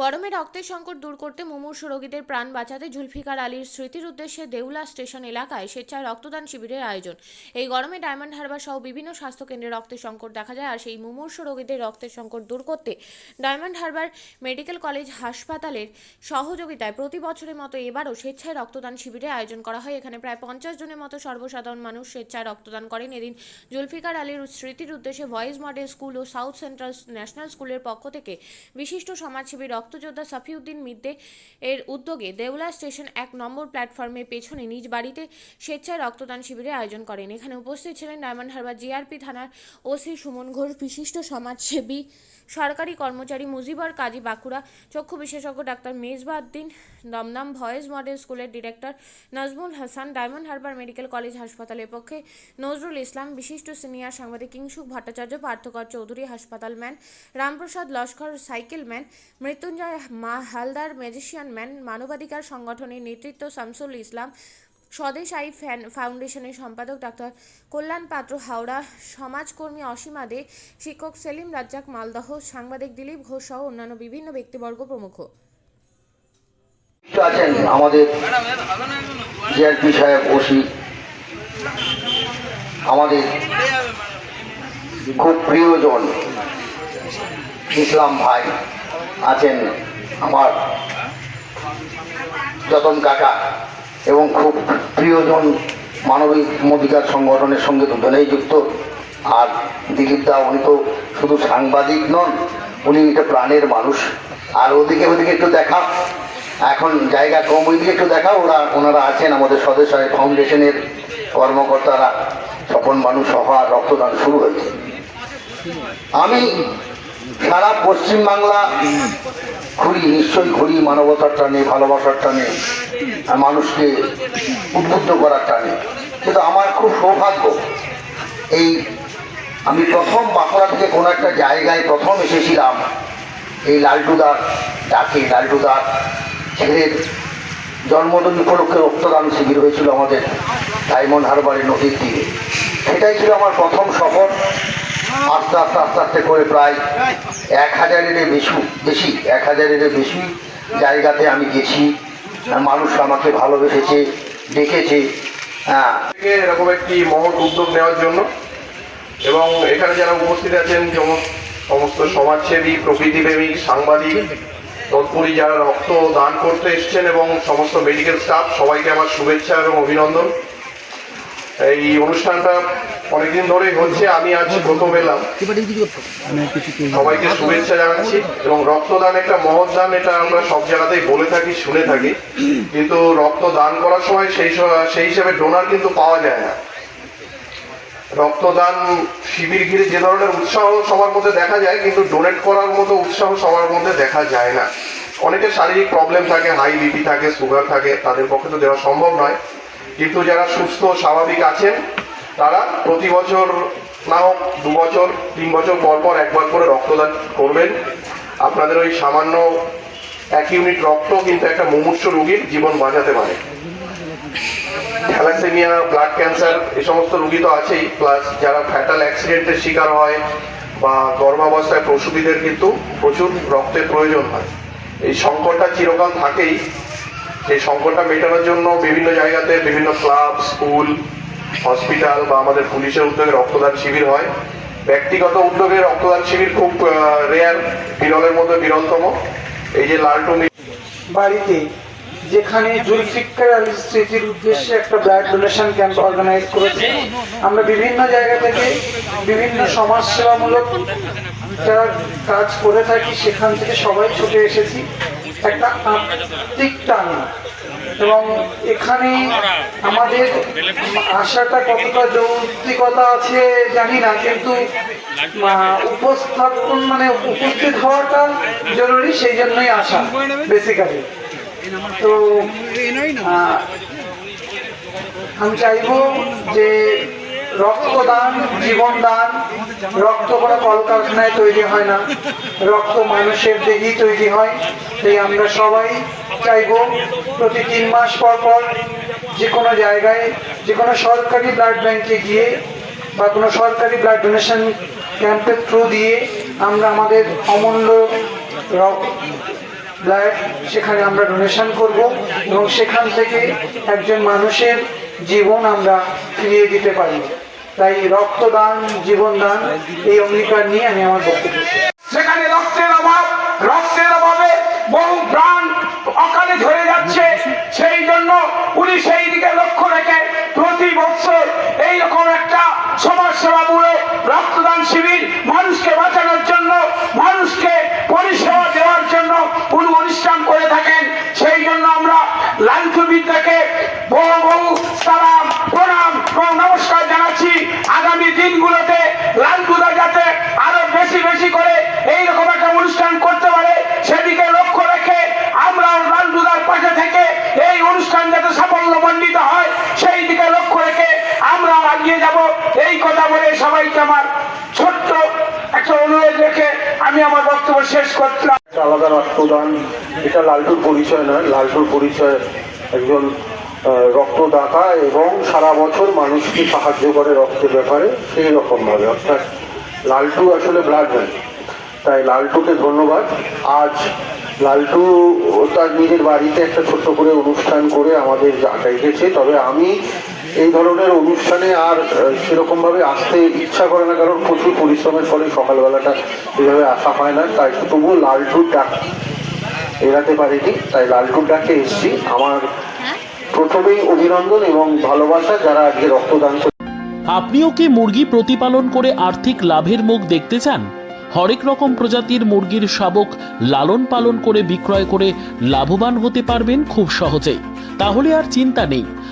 গরমে রক্তের সংকট দূর করতে মুমূর্ষ রোগীদের প্রাণ বাঁচাতে জুলফিকার আলীর স্মৃতির উদ্দেশ্যে দেউলা স্টেশন এলাকায় স্বেচ্ছায় রক্তদান শিবিরের আয়োজন। এই গরমে ডায়মন্ড হারবার সহ বিভিন্ন স্বাস্থ্যকেন্দ্রে রক্তের সংকট দেখা যায় আর সেই মুমূর্ষ রোগীদের রক্তের সংকট দূর করতে ডায়মন্ড হারবার মেডিকেল কলেজ হাসপাতালের সহযোগিতায় প্রতি বছরের মতো এবারও স্বেচ্ছায় রক্তদান শিবিরের আয়োজন করা হয়। এখানে প্রায় পঞ্চাশ জনের মতো সর্বসাধারণ মানুষ স্বেচ্ছায় রক্তদান করেন। এদিন জুলফিকার আলীর স্মৃতির উদ্দেশ্যে ভয়েস মডেল স্কুল ও সাউথ সেন্ট্রাল ন্যাশনাল স্কুলের পক্ষ থেকে বিশিষ্ট সমাজসেবী রক্তযোদ্ধা সাফিউদ্দিন মিদ্দে এর উদ্যোগে দেউলা স্টেশন এক নম্বর প্ল্যাটফর্মের পেছনে নিজ বাড়িতে স্বেচ্ছায় রক্তদান শিবিরের আয়োজন করেন। এখানে উপস্থিত ছিলেন ডায়মন্ড হারবার জিআরপি থানার ওসি সুমন ঘোষ, বিশিষ্ট সমাজসেবী, সরকারি কর্মচারী মুজিবর কাজী বাঁকুড়া, চক্ষু বিশেষজ্ঞ doctor Mezbauddin Dumdum, voice model স্কুলের director Nazmul Hasan, Diamond Harbour medical college হাসপাতালের পক্ষে নজরুল ইসলাম, বিশিষ্ট সিনিয়র সাংবাদিক কিংসুক ভট্টাচার্য, পার্থকর চৌধুরী হাসপাতাল man, Ramprasad Laskar, cycle man, Mrityunjay মা হালদার ম্যাজিশিয়ান ম্যান মানবাধিকার সংগঠনের নেতৃত্ব শামসুল ইসলাম, স্বদেশ আই ফ্যান ফাউন্ডেশনের সম্পাদক ডাক্তার কল্যাণ পাত্র হাওড়া, সমাজকর্মী অসীমা দে, শিক্ষক সেলিম রাজ্জাক মালদহ, সাংবাদিক দিলীপ ঘোষ সহ অন্যান্য বিভিন্ন ব্যক্তিবর্গ প্রমুখ। আছেন আমাদের জিআরপি সাহেব ওসি। আমাদের খুব প্রিয়জন ইসলাম ভাই। আছেন আমার যতন কাকা এবং খুব প্রিয়জন মানবিক অধিকার সংগঠনের সঙ্গে দুজনেই যুক্ত। আর দিলীপ দা, উনি তো শুধু সাংবাদিক নন, উনি একটা প্রাণের মানুষ। আর ওদিকে ওদিকে একটু দেখা এখন জায়গা কম, ওইদিকে একটু দেখা ওরা, ওনারা আছেন আমাদের সদস্য ফাউন্ডেশনের কর্মকর্তারা। স্বপন মানুষ সভা রক্তদান শুরু হয়েছে। আমি সারা পশ্চিমবাংলা ঘুরি, নিশ্চয়ই ঘুরি মানবতার টানে, ভালোবাসার টানে, মানুষকে উদ্বুদ্ধ করার টানে। কিন্তু আমার খুব সৌভাগ্য, এই আমি প্রথম বাঁকুড়া থেকে কোনো একটা জায়গায় প্রথম এসেছিলাম, এই লালটুদার ডাকে, লালটুদার ছেলের জন্মদিন উপলক্ষে রক্তদান শিবির হয়েছিল আমাদের ডায়মন্ড হারবারের নদীর তীরে। সেটাই ছিল আমার প্রথম সফর। আস্তে আস্তে আস্তে আস্তে করে প্রায় এক হাজারের বেশি বেশি, এক হাজারের বেশি জায়গাতে আমি গেছি। মানুষ আমাকে ভালোবেসেছে ডেকেছে হ্যাঁ। এরকম একটি মহৎ উদ্যোগ নেওয়ার জন্য এবং এখানে যারা উপস্থিত আছেন, যেমন সমস্ত সমাজসেবী প্রকৃতিপ্রেমিক সাংবাদিক, তৎপরী যারা রক্ত দান করতে এসছেন এবং সমস্ত মেডিকেল স্টাফ সবাইকে আমার শুভেচ্ছা এবং অভিনন্দন। এই অনুষ্ঠানটা অনেকদিন ধরেই হচ্ছে আমি আজ প্রথম এলাম। সবাইকে শুভেচ্ছা জানাচ্ছি এবং রক্তদান একটা মহৎ দান এটা আমরা সব জায়গাতেই বলে থাকি শুনে থাকি। কিন্তু রক্ত দান করার সময় সেই সেই হিসেবে ডোনার কিন্তু পাওয়া যায় না। রক্তদান শিবির ঘিরে যে ধরনের উৎসাহ সবার মধ্যে দেখা যায় কিন্তু ডোনেট করার মতো উৎসাহ সবার মধ্যে দেখা যায় না। অনেকের শারীরিক প্রবলেম থাকে হাই বিপি থাকে সুগার থাকে তাদের পক্ষে তো দেওয়া সম্ভব নয়। কিন্তু যারা সুস্থ স্বাভাবিক আছেন তারা প্রতি বছর, না হোক দু বছর, তিন বছর পর পর একবার করে রক্তদান করবেন। আপনাদের ওই সামান্য এক ইউনিট রক্ত কিন্তু একটা মুমূর্ষ রোগীর জীবন বাঁচাতে পারে। থ্যালাসেমিয়া, ব্লাড ক্যান্সার, এ সমস্ত রুগী তো আছেই। প্লাস যারা ফ্যাটাল অ্যাক্সিডেন্টের শিকার হয় বা গর্ভাবস্থায় প্রসূতিদের কিন্তু প্রচুর রক্তের প্রয়োজন হয়। এই সংকটটা চিরকাল থাকেই। সেই সংকটটা মেটানোর জন্য বিভিন্ন জায়গাতে বিভিন্ন ক্লাব, স্কুল হসপিটাল বা আমাদের পুলিশের উদ্যোগে রক্তদান শিবির হয়। ব্যক্তিগত উদ্যোগে রক্তদান শিবির খুব রেয়ার বিরলের মধ্যে বিরলতম। এই যে লালটু মি- বাড়িতে যেখানে জুলফিকার আলী স্মৃতির উদ্দেশ্যে একটা ব্লাড ডোনেশন ক্যাম্প অর্গানাইজ করেছে। আমরা বিভিন্ন জায়গা থেকে বিভিন্ন সমাজসেবামূলক যারা কাজ করে থাকি, সেখান থেকে সবাই ছুটে এসেছি। একটা আত্মিক টান। এবং এখানে আমাদের আশাটা কতটা যৌক্তিকতা আছে জানি না, কিন্তু উপস্থাপন মানে উপস্থিত হওয়াটা জরুরি, সেই জন্যই আসা বেসিক্যালি তো আমি চাইব যে রক্তদান, জীবনদান, রক্ত কোনো কলকারখানায় তৈরি হয় না। রক্ত মানুষের দেহেই তৈরি হয়। তাই আমরা সবাই চাইব প্রতি তিন মাস পর পর যে কোনো জায়গায়, যে কোনো সরকারি ব্লাড ব্যাংকে গিয়ে বা কোনো সরকারি ব্লাড ডোনেশন ক্যাম্পের থ্রু দিয়ে আমরা আমাদের অমূল্য ব্লাড সেখানে আমরা ডোনেশন করব এবং সেখান থেকে একজন মানুষের জীবন আমরা ফিরিয়ে দিতে পারি। তাই রক্তদান, জীবনদান এই অঙ্গীকার নিয়ে আমি আমার বক্তব্য সেখানে রক্তের অভাব, রক্তের অভাবে বহু প্রাণ অকালে ধরে যাচ্ছে। সেই জন্য উনি সেই দিকে লক্ষ্য রেখে প্রতি বছর এইরকম একটা সমাজ সেবা সমাজসেবামূলক রক্তদান শিবির মানুষকে এগিয়ে যাব। এই কথা বলে সবাইকে আমার ছোট্ট একটা অনুরোধ রেখে আমি আমার বক্তব্য শেষ করছিলাম আলাদা রক্তদান, এটা লালটুর পরিচয় নয়, লালটুর পরিচয় একজন রক্তদাতা এবং সারা বছর মানুষকে সাহায্য করে রক্তের ব্যাপারে? সেই রকম ভাবে। অর্থাৎ লালটু আসলে ব্লাড ব্যাংক তাই লালটুকে ধন্যবাদ। আজ লালটু তার নিজের বাড়িতে একটা ছোট্ট করে অনুষ্ঠান করে আমাদের ডাকেছে তবে আমি এই ধরনের অনুষ্ঠানে আর সেরকম ভাবে আসতে ইচ্ছা করে না, কারণ প্রচুর পরিশ্রমের ফলে সকালবেলাটা এভাবে আসা হয় না। তাই তবুও লালটুর ডাক এড়াতে পারিনি, তাই লালটুর ডাকে এসেছি। আমার প্রথমেই অভিনন্দন এবং ভালোবাসা যারা আজকে রক্তদান আপনিও কি মুরগি প্রতিপালন করে আর্থিক লাভের মুখ দেখতে চান? হরেক রকম প্রজাতির মুরগির শাবক লালন পালন করে বিক্রয় করে লাভবান হতে পারবেন খুব সহজেই। তাহলে আর চিন্তা নেই।